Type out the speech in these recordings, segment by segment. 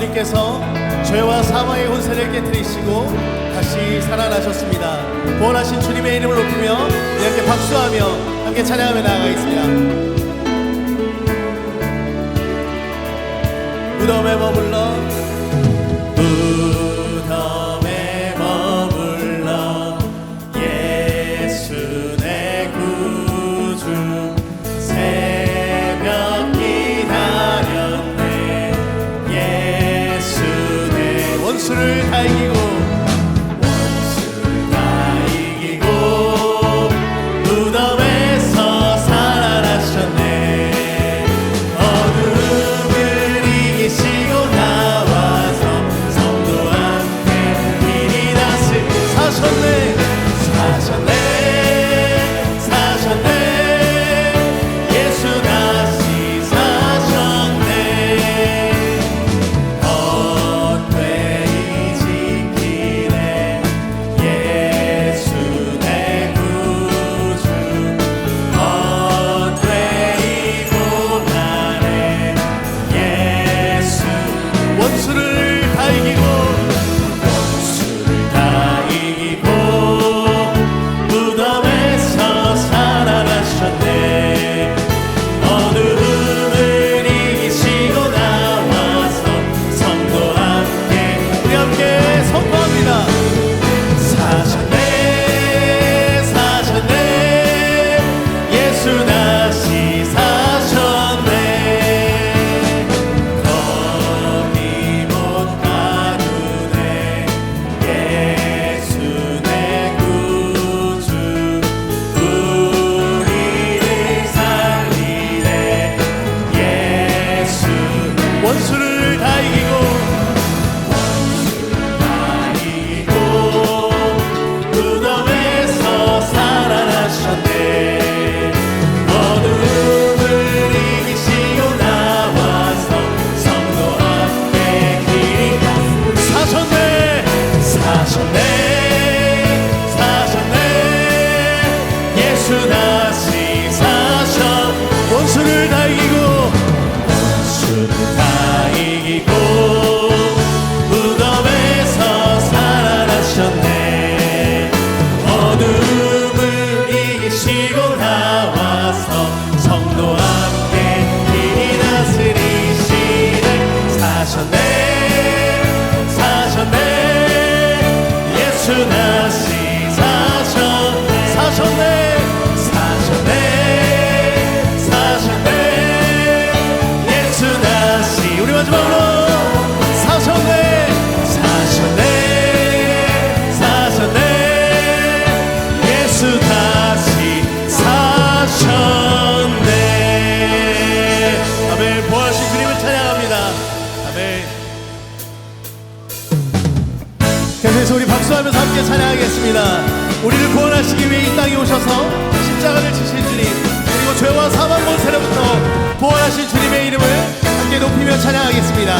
예수님께서 죄와 사망의 혼세를 깨뜨리시고 다시 살아나셨습니다. 구원하신 주님의 이름을 높이며 함께 박수하며 함께 찬양하며 나아가겠습니다. 무덤에 머물러 you. to the sea. 계속해서 우리 박수하면서 함께 찬양하겠습니다. 우리를 구원하시기 위해 이 땅에 오셔서 십자가를 지신 주님, 그리고 죄와 사망 권세로부터 구원하신 주님의 이름을 함께 높이며 찬양하겠습니다.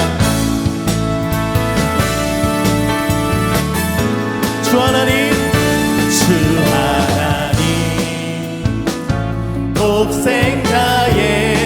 주 하나님, 주 하나님, 독생자의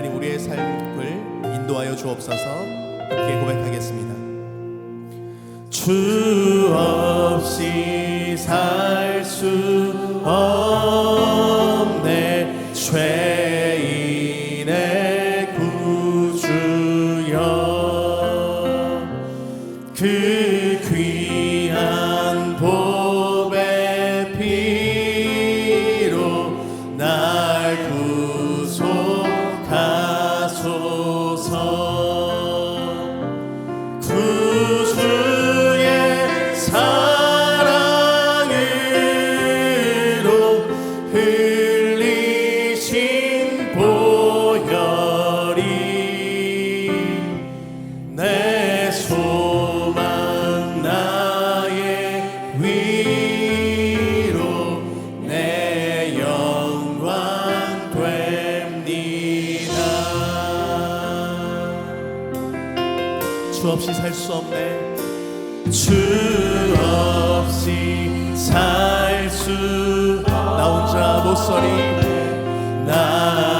하나님 우리의 삶을 인도하여 주옵소서 함께 고백하겠습니다. 주 없이 살 수 없. 없이 살 수 없네. 주 없이 살 수 나 혼자 못 서리. 나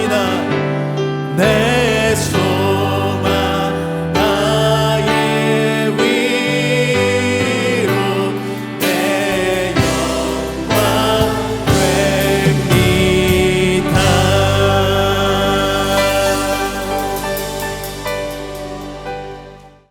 소망